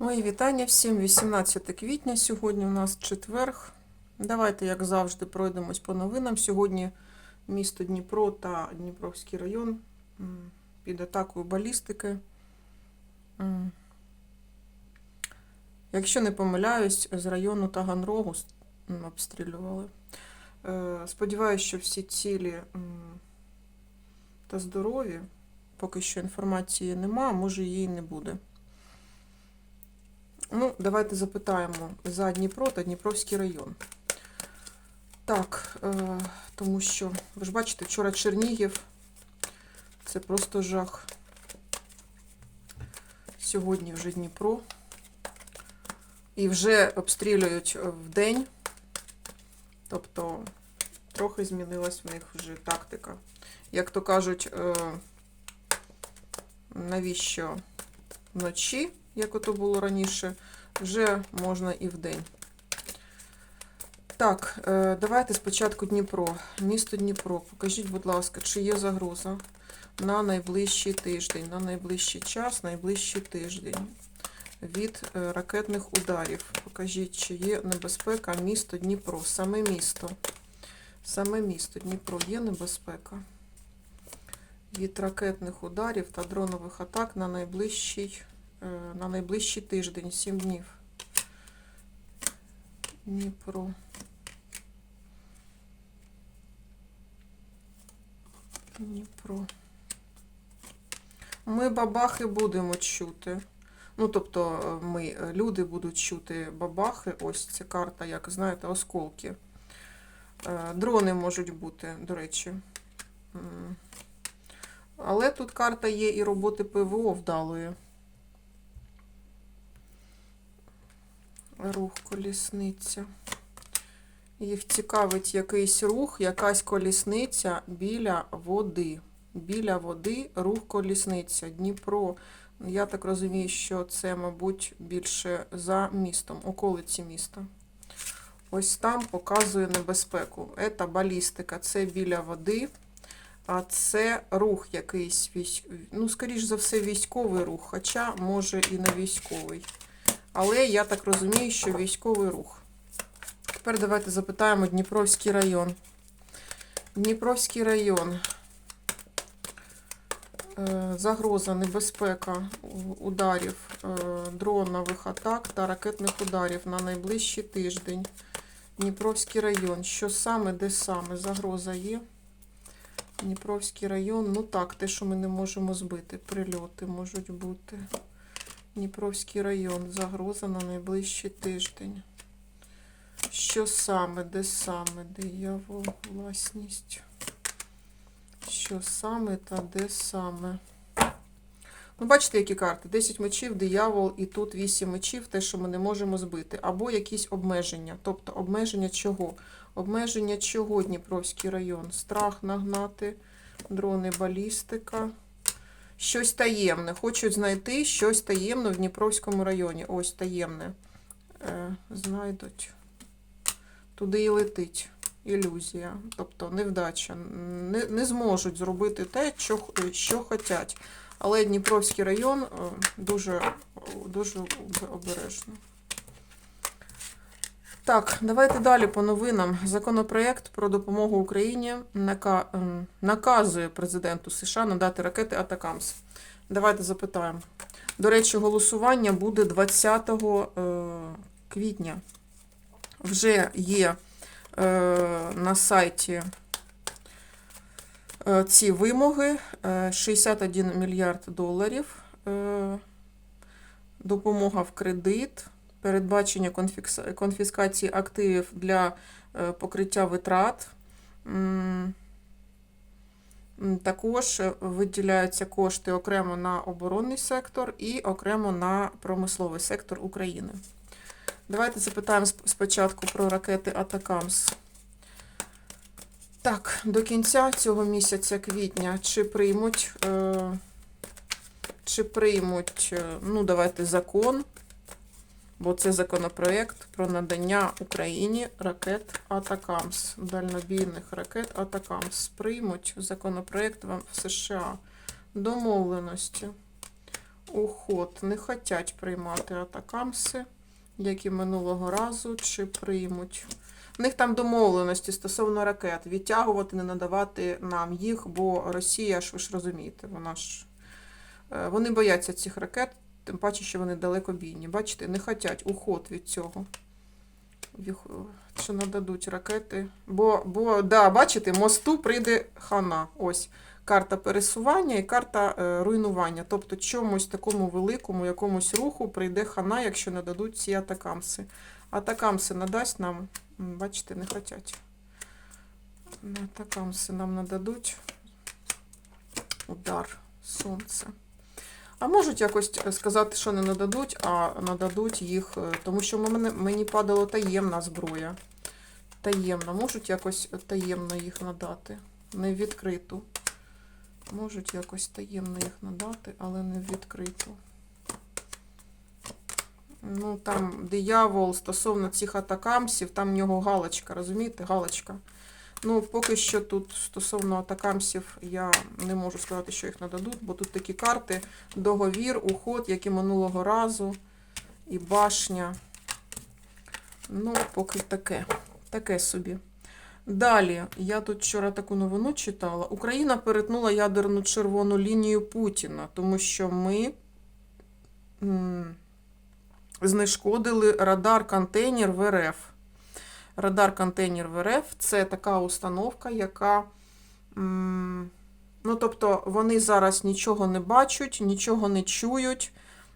Мої вітання всім. 18 квітня. Сьогодні у нас четверг. Давайте, як завжди, пройдемось по новинам. Сьогодні місто Дніпро та Дніпровський район під атакою балістики. Якщо не помиляюсь, з району Таганрогу обстрілювали. Е, Сподіваюсь, що всі цілі та здорові. Поки що інформації нема, може її не буде. Ну, давайте запитаємо за Дніпро та Дніпровський район. Так, е, тому що, ви ж бачите, вчора Чернігів. Це просто жах. Сьогодні вже Дніпро. І вже обстрілюють в день. Тобто трохи змінилась в них вже тактика. Як то кажуть, е, навіщо вночі, як ото було раніше, вже можна і вдень. Так, е, давайте спочатку Дніпро. Місто Дніпро. Покажіть, будь ласка, чи є загроза на найближчий тиждень, на найближчий час, найближчий тиждень від е, ракетних ударів. Покажіть, чи є небезпека місто Дніпро, саме місто. Саме місто Дніпро є небезпека від ракетних ударів та дронових атак на найближчий, на найближчий тиждень, 7 днів. Дніпро. Дніпро. Ми бабахи будемо чути. Ну, тобто, е, ми, е, люди будуть чути бабахи. Ось це карта, як знаєте, осколки. Е, Дрони можуть бути, до речі. Але тут карта є і роботи ПВО вдалої. Рух колісниця. Їх цікавить якийсь рух, якась колісниця біля води. Біля води рух колісниця. Дніпро. Я так розумію, що це, мабуть, більше за містом, околиці міста. Ось там показує небезпеку. Це балістика, це біля води. А це рух якийсь ну, скоріш за все, військовий рух, хоча може і не військовий. Але я так розумію, що військовий рух. Тепер давайте запитаємо Дніпровський район. Дніпровський район. Е, Загроза, небезпека ударів, е, дронових атак та ракетних ударів на найближчий тиждень. Дніпровський район. Що саме, де саме? Загроза є? Дніпровський район. Ну так, те, що ми не можемо збити. Прильоти можуть бути. Дніпровський район. Загроза на найближчий тиждень. Що саме, де саме? Диявол, власність. Що саме та де саме? Ну, бачите, які карти? 10 мечів, диявол, і тут 8 мечів, те, що ми не можемо збити. Або якісь обмеження. Тобто обмеження чого? Обмеження чого Дніпровський район? Страх нагнати, дрони, балістика. Щось таємне. Хочуть знайти щось таємне в Дніпровському районі. Ось таємне. Е, знайдуть. Туди і летить ілюзія, тобто невдача. Не, не зможуть зробити те, що, що хочуть. Але Дніпровський район е, дуже, дуже обережно. Так, давайте далі по новинам. Законопроект про допомогу Україні ем, наказує президенту США надати ракети Атакамс. Давайте запитаємо. До речі, голосування буде 20 е, квітня. Вже є е, на сайті е, ці вимоги. Е, 61 мільярд доларів. Допомога в кредит, передбачення конфіскації активів для е, покриття витрат. Також виділяються кошти окремо на оборонний сектор і окремо на промисловий сектор України. Давайте запитаємо спочатку про ракети Атакамс. Так, до кінця цього місяця квітня чи приймуть, е, чи приймуть, е, ну, давайте закон, бо це законопроект про надання Україні ракет Атакамс, дальнобійних ракет Атакамс. Приймуть законопроект вам в США. Домовленості. уход. Не хочуть приймати атакамси, як і минулого разу, чи приймуть. В них там домовленості стосовно ракет. Відтягувати, не надавати нам їх, бо Росія ж ви ж розумієте, вона ж. е, Вони бояться цих ракет, тим паче, що вони далекобійні. Бачите, не хочуть уход від цього. Їх, е, Що нададуть ракети. Бо, бо да, бачите, мосту прийде хана. Ось карта пересування і карта е, руйнування. Тобто чомусь такому великому якомусь руху прийде хана, якщо не дадуть ці атакамси. Атакамси надасть нам, бачите, не хочуть. Атакамси нам нададуть удар сонце. А можуть якось е, сказати, що не нададуть, а нададуть їх, е, тому що мені падала таємна зброя. Таємна. Можуть якось таємно їх надати. Не відкриту. Можуть якось таємно їх надати, але не відкриту. Ну, там диявол стосовно цих атакамсів, там в нього галочка, розумієте? Галочка. Ну, поки що тут стосовно атакамсів я не можу сказати, що їх нададуть, бо тут такі карти, договір, уход, як і минулого разу, і башня. Ну, поки таке. Таке собі. Далі, я тут вчора таку новину читала. Україна перетнула ядерну червону лінію Путіна, тому що ми знешкодили радар-контейнер в РФ. Радар-контейнер в РФ це така установка, яка. Ну, тобто, вони зараз нічого не бачать, нічого не чують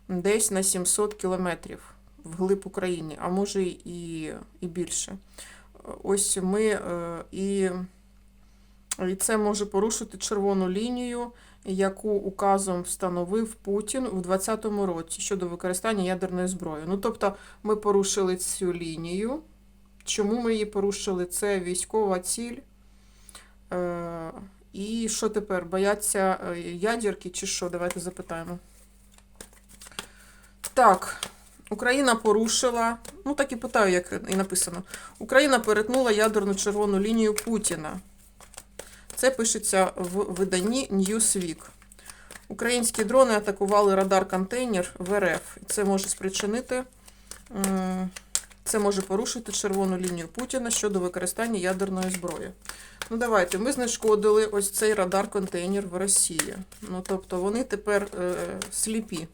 десь на 700 кілометрів вглиб України, а може і, і більше. Ось ми е, і, і це може порушити червону лінію, яку указом встановив Путін у 2020 році щодо використання ядерної зброї. Ну, тобто, ми порушили цю лінію. Чому ми її порушили? Це військова ціль. Е, і що тепер? Бояться е, ядерки чи що? Давайте запитаємо. Так, Україна порушила. Ну, так і питаю, як і написано. Україна перетнула ядерну червону лінію Путіна. Це пишеться в виданні Newsweek. Українські дрони атакували радар-контейнер в РФ. Це може спричинити. Це може порушити червону лінію Путіна щодо використання ядерної зброї. Ну, давайте, ми знешкодили ось цей радар-контейнер в Росії. Ну, тобто вони тепер е, сліпі.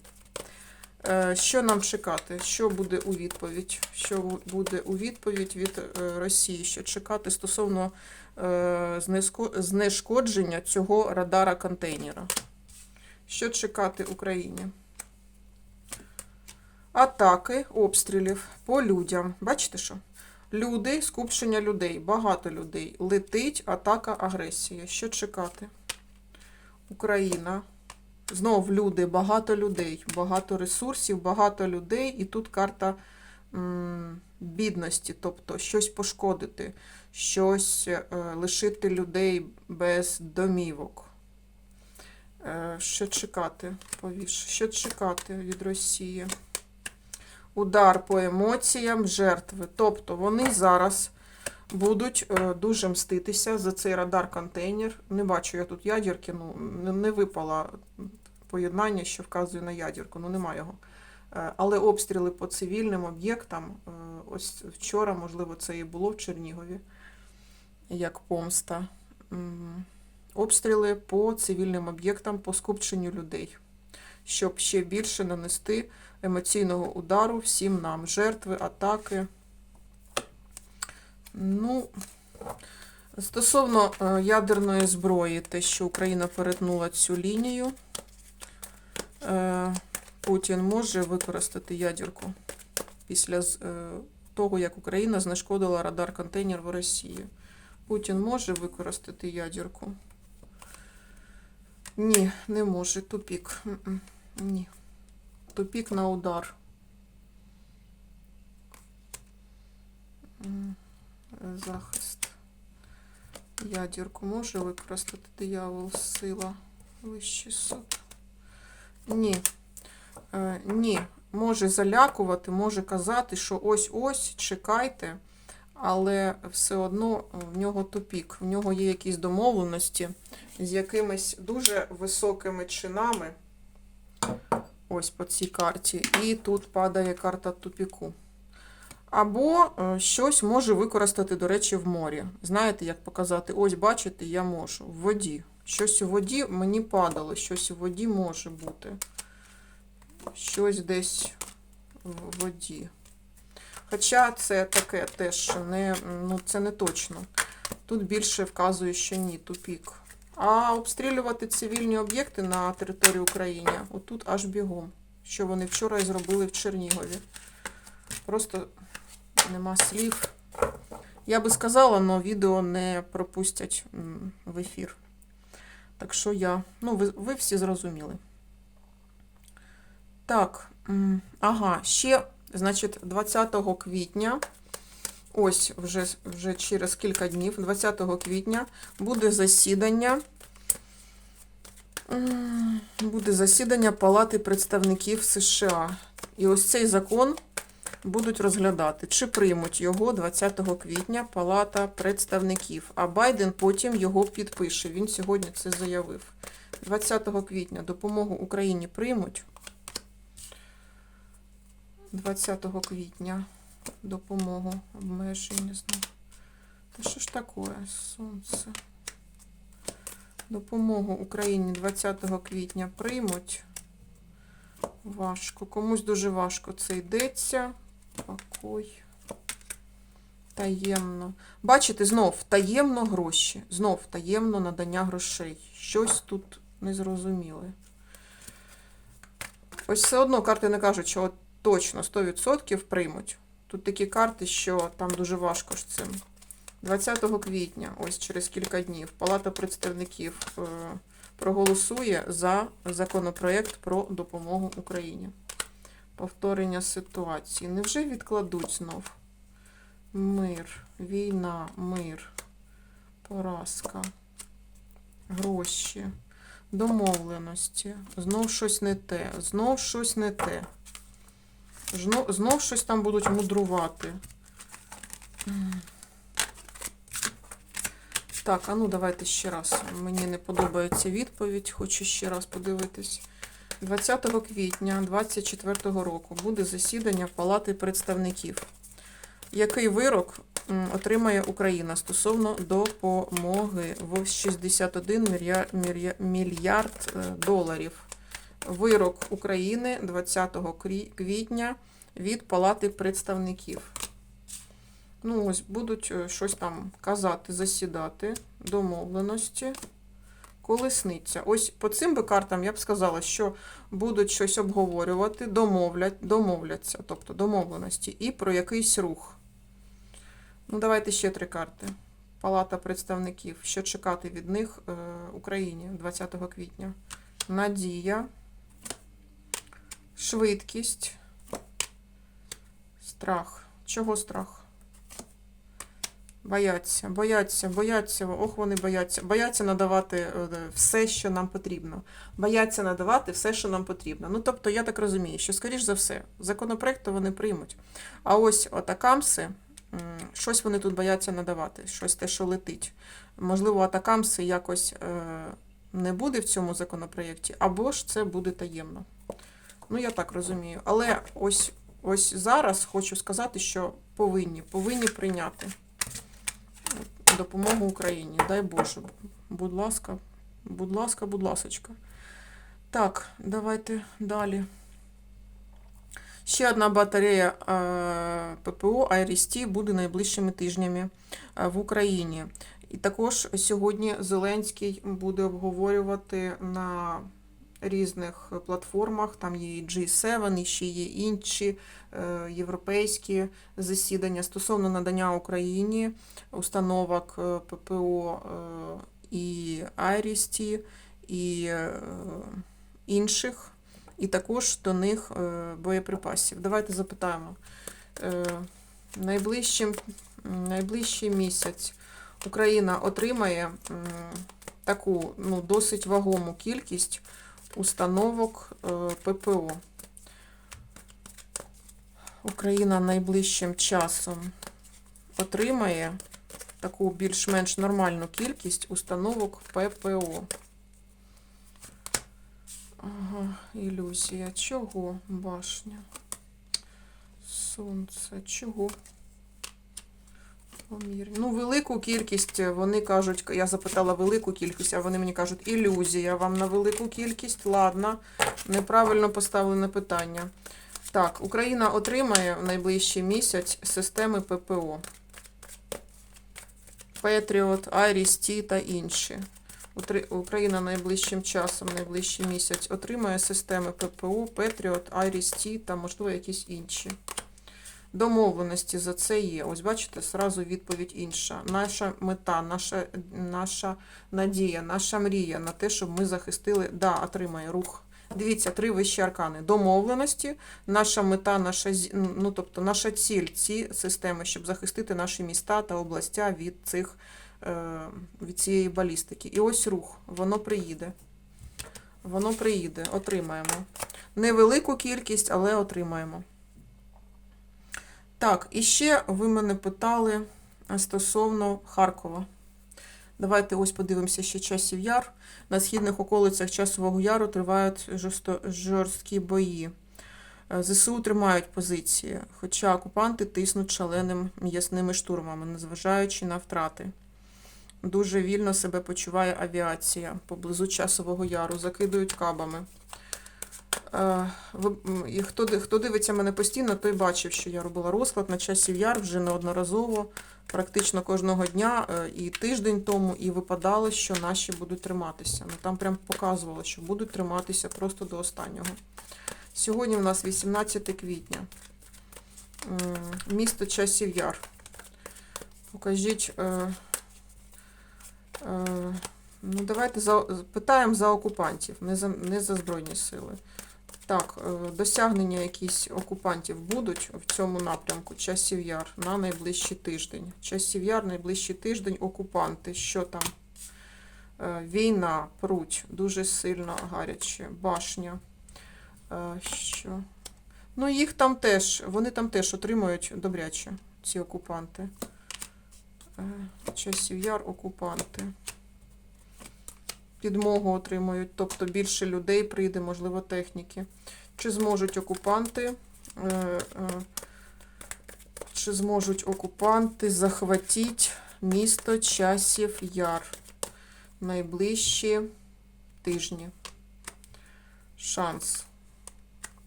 Е, що нам чекати? Що буде у відповідь? Що буде у відповідь від е, Росії? Що чекати стосовно е, знешкодження цього радара-контейнера? Що чекати Україні? Атаки обстрілів по людям. Бачите що? Люди, скупчення людей, багато людей. Летить атака, агресія. Що чекати? Україна. Знов люди, багато людей, багато ресурсів, багато людей. І тут карта м, бідності, тобто щось пошкодити, щось е, лишити людей без домівок. Е, що чекати, повіш? Що чекати від Росії? Удар по емоціям, жертви. Тобто вони зараз будуть е, дуже мститися за цей радар-контейнер. Не бачу я тут ядерки, ну не, випало поєднання, що вказує на ядерку, ну нема його. Е, Але обстріли по цивільним об'єктам, е, ось вчора, можливо, це і було в Чернігові, як помста. Обстріли по цивільним об'єктам, по скупченню людей, щоб ще більше нанести емоційного удару всім нам. Жертви, атаки. Ну, стосовно е, ядерної зброї, те, що Україна перетнула цю лінію, е, Путін може використати ядерку після е, того, як Україна знешкодила радар-контейнер в Росії. Путін може використати ядерку? Ні, не може. Тупік. Ні. Тупік на удар. Захист. Ядерку може використати диявол сила. Вищий суд. Ні. Е, ні. Може залякувати, може казати, що ось-ось, чекайте, але все одно в нього тупік. В нього є якісь домовленості з якимись дуже високими чинами. Ось по цій карті, і тут падає карта тупіку. Або е, щось може використати, до речі, в морі. Знаєте, як показати? Ось, бачите, я можу. В воді. Щось у воді мені падало, щось у воді може бути. Щось десь в воді. Хоча це таке теж не, ну, це не точно. Тут більше вказує, що ні, тупік. А обстрілювати цивільні об'єкти на території України отут аж бігом. Що вони вчора і зробили в Чернігові. Просто нема слів. Я би сказала, але відео не пропустять в ефір. Так що я. Ну, ви, ви всі зрозуміли. Так, ага, ще, значить, 20 квітня. Ось вже, вже через кілька днів, 20 квітня, буде засідання. Буде засідання Палати представників США. І ось цей закон будуть розглядати, чи приймуть його 20 квітня Палата представників. А Байден потім його підпише. Він сьогодні це заявив. 20 квітня допомогу Україні приймуть. 20 квітня допомогу обмежень, не знаю. Та що ж таке? Сонце. Допомогу Україні 20 квітня приймуть. Важко. Комусь дуже важко це йдеться. Покой. Таємно. Бачите, знов таємно гроші. Знов таємно надання грошей. Щось тут незрозуміле. Ось все одно карти не кажуть, що от точно 100% приймуть. Тут такі карти, що там дуже важко з цим. 20 квітня, ось через кілька днів, Палата представників е, проголосує за законопроект про допомогу Україні. Повторення ситуації. Невже відкладуть знов? Мир, війна, мир, поразка, гроші, домовленості. Знов щось не те, знов щось не те. Знов, щось там будуть мудрувати. Так, а ну давайте ще раз. Мені не подобається відповідь, хочу ще раз подивитись. 20 квітня 2024 року буде засідання Палати представників. Який вирок отримає Україна стосовно допомоги в 61 мільярд, мільярд е, доларів? Вирок України 20 квітня від Палати представників. Ну, ось будуть е, щось там казати, засідати, домовленості, колесниця. Ось по цим би картам я б сказала, що будуть щось обговорювати, домовлять, домовляться, тобто домовленості, і про якийсь рух. Ну, давайте ще три карти. Палата представників. Що чекати від них е, Україні 20 квітня? Надія, швидкість, страх. Чого страх? Бояться, бояться, бояться, ох, вони бояться. Бояться надавати е, все, що нам потрібно. Бояться надавати все, що нам потрібно. Ну, тобто, я так розумію, що, скоріш за все, законопроект то вони приймуть. А ось атакамси, щось вони тут бояться надавати, щось те, що летить. Можливо, атакамси якось е, не буде в цьому законопроєкті, або ж це буде таємно. Ну, я так розумію. Але ось, ось зараз хочу сказати, що повинні, повинні прийняти допомогу Україні. Дай Боже. Будь ласка, будь ласка, будь ласочка. Так, давайте далі. Ще одна батарея е, ППО IRST буде найближчими тижнями е, в Україні. І також сьогодні Зеленський буде обговорювати на різних платформах. Там є і G7, і ще є інші е, європейські засідання стосовно надання Україні установок е, ППО е, і IRIS-T, і інших, і також до них боєприпасів. Давайте запитаємо. Найближчим, найближчий місяць Україна отримає таку ну, досить вагому кількість установок е, ППО. Україна найближчим часом отримає таку більш-менш нормальну кількість установок ППО. Ага. ілюзія. Чого? Башня. Сонце. Чого? Помірні. Ну, велику кількість, вони кажуть, я запитала велику кількість, а вони мені кажуть, ілюзія вам на велику кількість. Ладно, неправильно поставлене питання. Так, Україна отримає в найближчий місяць системи ППО. Петріот, Айріс Ті та інші. Україна найближчим часом, найближчий місяць отримає системи ППО, Петріот, Айріс Ті та, можливо, якісь інші. Домовленості за це є. Ось бачите, сразу відповідь інша. Наша мета, наша, наша надія, наша мрія на те, щоб ми захистили, да, отримає рух. Дивіться, три вищі аркани. Домовленості, наша мета, наша, ну, тобто наша ціль, ці системи, щоб захистити наші міста та областя від цих е, від цієї балістики. І ось рух, воно приїде. Воно приїде, отримаємо. Невелику кількість, але отримаємо. Так, і ще ви мене питали стосовно Харкова. Давайте ось подивимося ще часів яр. На східних околицях Часового Яру тривають жорсткі бої. Е, ЗСУ тримають позиції, хоча окупанти тиснуть шаленим м'ясними штурмами, незважаючи на втрати. Дуже вільно себе почуває авіація поблизу Часового Яру, закидують кабами. Е, і хто, хто дивиться мене постійно, той бачив, що я робила розклад на часів яр вже неодноразово, практично кожного дня, е, і тиждень тому, і випадало, що наші будуть триматися. Ну там прям показувало, що будуть триматися просто до останнього. Сьогодні у нас 18 квітня. Місто Часів Яр. Покажіть. Е, ну, давайте за, питаємо за окупантів, не за, не за Збройні сили. Так, е, досягнення якісь окупантів будуть в цьому напрямку Часів Яр на найближчий тиждень. Часів Яр, найближчий тиждень, окупанти. Що там? Е, Війна, пруть, дуже сильно гаряче, башня. Е, Що? Ну, їх там теж, вони там теж отримують добряче, ці окупанти. Часів Яр, окупанти. Підмогу отримують, тобто більше людей прийде, можливо, техніки. Чи зможуть окупанти, е, е, чи зможуть окупанти захватити місто Часів Яр найближчі тижні? Шанс.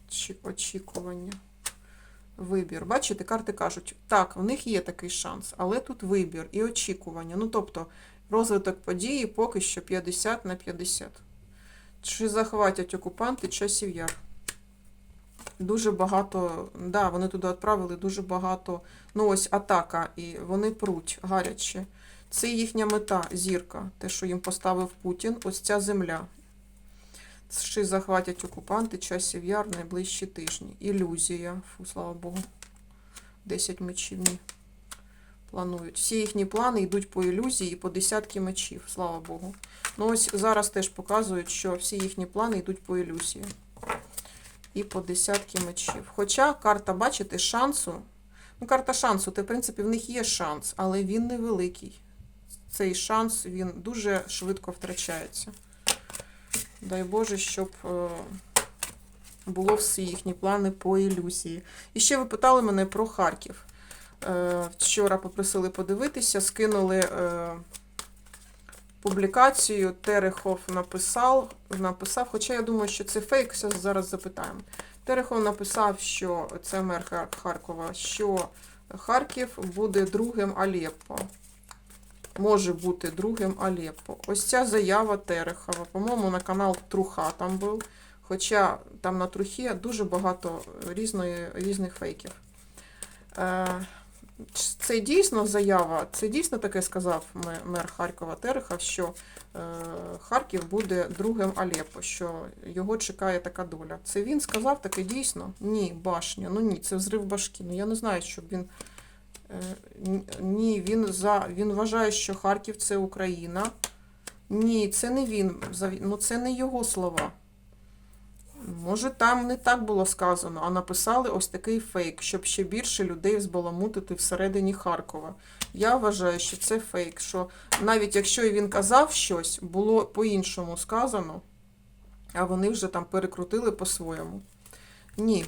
Чи очікування. Вибір. Бачите, карти кажуть, так, в них є такий шанс, але тут вибір і очікування. Ну, тобто, розвиток події поки що 50 на 50. Чи захватять окупанти часів яр? Дуже багато, да, вони туди відправили дуже багато. Ну, ось атака, і вони пруть гаряче. Це їхня мета, зірка, те, що їм поставив Путін, ось ця земля. Чи захватять окупанти часів яр найближчі тижні. Ілюзія. Фу, слава Богу. 10 мечів. Планують. Всі їхні плани йдуть по ілюзії і по десятки мечів, слава Богу. Ну ось зараз теж показують, що всі їхні плани йдуть по ілюзії. І по десятки мечів. Хоча карта, бачите, шансу. Ну, карта шансу, то в принципі в них є шанс, але він невеликий. Цей шанс він дуже швидко втрачається. Дай Боже, щоб е, було всі їхні плани по ілюзії. І ще ви питали мене про Харків. Е, Вчора попросили подивитися, скинули е, публікацію. Терехов написав, написав, хоча я думаю, що це фейк, зараз запитаємо. Терехов написав, що це мер Харкова, що Харків буде другим Алеппо. Може бути другим Алеппо. Ось ця заява Терехова. По-моєму, на канал Труха там був. Хоча там на Трухі дуже багато різної, різних фейків. Е, це дійсно заява, це дійсно таке сказав мер Харкова Терехов, що е, Харків буде другим Алеппо, що його чекає така доля. Це він сказав таке дійсно? Ні, башня. Ну ні, це взрив башки. Ну я не знаю, щоб він. Е, Ні, він за він вважає, що Харків це Україна. Ні, це не він. Ну це не його слова. Може, там не так було сказано, а написали ось такий фейк, щоб ще більше людей збаламутити всередині Харкова. Я вважаю, що це фейк. Що навіть якщо і він казав щось, було по-іншому сказано. а вони вже там перекрутили по-своєму. Ні.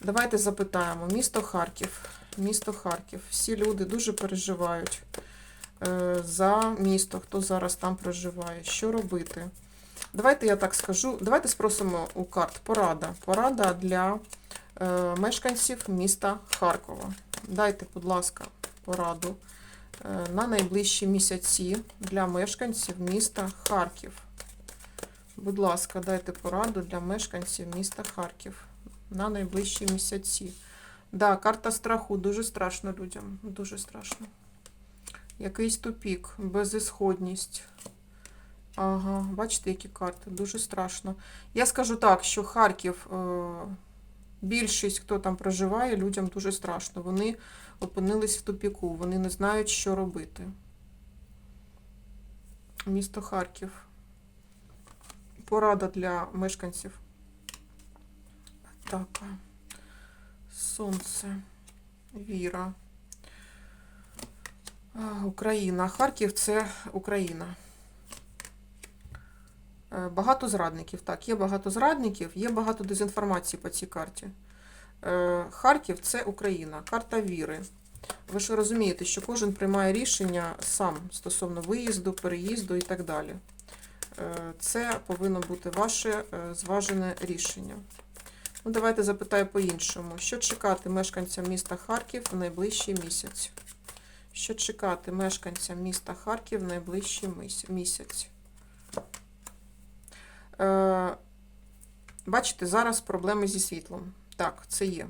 Давайте запитаємо. Місто Харків. Місто Харків. Всі люди дуже переживають е, за місто, хто зараз там проживає. Що робити? Давайте я так скажу. Давайте спросимо у карт порада. Порада для е, мешканців міста Харкова. Дайте, будь ласка, пораду е, на найближчі місяці для мешканців міста Харків. Будь ласка, дайте пораду для мешканців міста Харків на найближчі місяці. Да, карта страху дуже страшно людям. Дуже страшно. Якийсь тупік, безісходність. Ага, бачите, які карти? Дуже страшно. Я скажу так, що Харків, е, більшість, хто там проживає, людям дуже страшно. Вони опинились в тупіку, вони не знають, що робити. Місто Харків. Порада для мешканців. Атака. Сонце. Віра. Україна. Харків це Україна. Е, Багато зрадників. Так, є багато зрадників, є багато дезінформації по цій карті. Е, Харків це Україна, карта віри. Ви ж розумієте, що кожен приймає рішення сам стосовно виїзду, переїзду і так далі. Е, Це повинно бути ваше зважене рішення. Ну, давайте запитаю по-іншому. Що чекати мешканцям міста Харків в найближчий місяць? Що чекати мешканцям міста Харків в найближчий міс- місяць? Е, бачите, зараз проблеми зі світлом. Так, це є.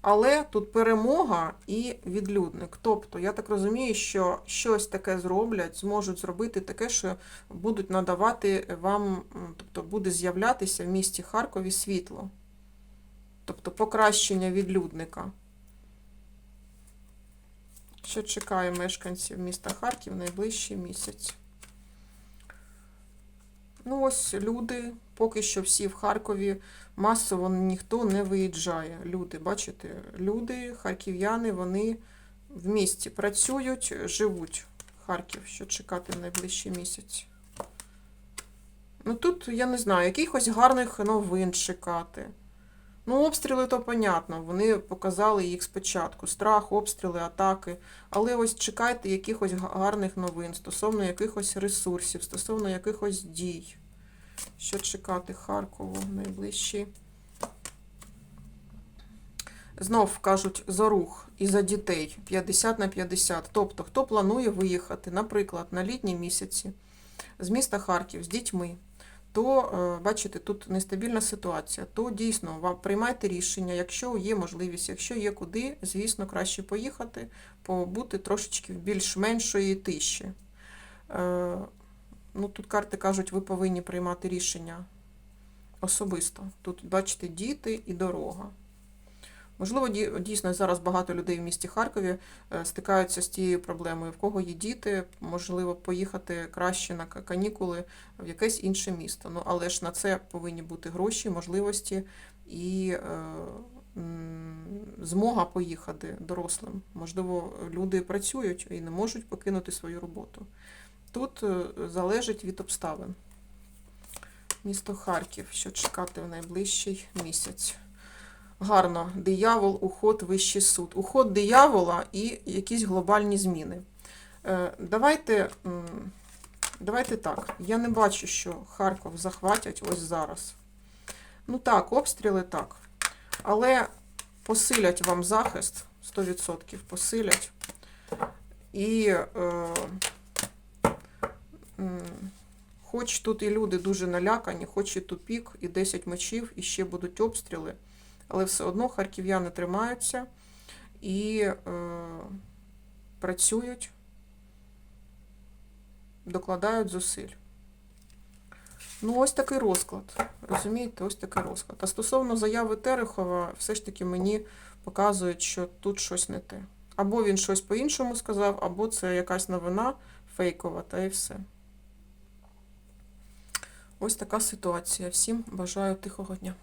Але тут перемога і відлюдник. Тобто, я так розумію, що щось таке зроблять, зможуть зробити таке, що будуть надавати вам, тобто буде з'являтися в місті Харкові світло. Тобто покращення відлюдника. Що чекає мешканців міста Харків найближчий місяць? Ну, ось люди, поки що всі в Харкові, масово ніхто не виїжджає. Люди, бачите, люди, харків'яни, вони в місті працюють, живуть. Харків, що чекати найближчий місяць. Ну тут, я не знаю, якихось гарних новин чекати. Ну, обстріли то понятно, вони показали їх спочатку. Страх, обстріли, атаки. Але ось чекайте якихось гарних новин стосовно якихось ресурсів, стосовно якихось дій. Що чекати Харкову найближчі? Знов кажуть за рух і за дітей 50 на 50. Тобто, хто планує виїхати, наприклад, на літні місяці з міста Харків з дітьми, то е, бачите, тут нестабільна ситуація, то дійсно вам приймайте рішення, якщо є можливість, якщо є куди, звісно, краще поїхати, побути трошечки в більш меншої тиші. Е, Ну, тут карти кажуть, ви повинні приймати рішення особисто. Тут, бачите, діти і дорога. Можливо, дійсно зараз багато людей в місті Харкові е, стикаються з тією проблемою. В кого є діти, можливо, поїхати краще на канікули в якесь інше місто. Ну, але ж на це повинні бути гроші, можливості і е, змога поїхати дорослим. Можливо, люди працюють і не можуть покинути свою роботу. Тут е, залежить від обставин. Місто Харків, що чекати в найближчий місяць. Гарно. Диявол, уход, вищий суд. Уход диявола і якісь глобальні зміни. Е, Давайте, давайте так. Я не бачу, що Харків захватять ось зараз. Ну так, обстріли так. Але посилять вам захист 100% посилять. І е, хоч тут і люди дуже налякані, хоч і тупік, і 10 мечів, і ще будуть обстріли, але все одно харків'яни тримаються і е, працюють, докладають зусиль. Ну, ось такий розклад. Розумієте, ось такий розклад. А стосовно заяви Терехова, все ж таки мені показують, що тут щось не те. Або він щось по-іншому сказав, або це якась новина фейкова, та і все. Ось така ситуація. Всім бажаю тихого дня.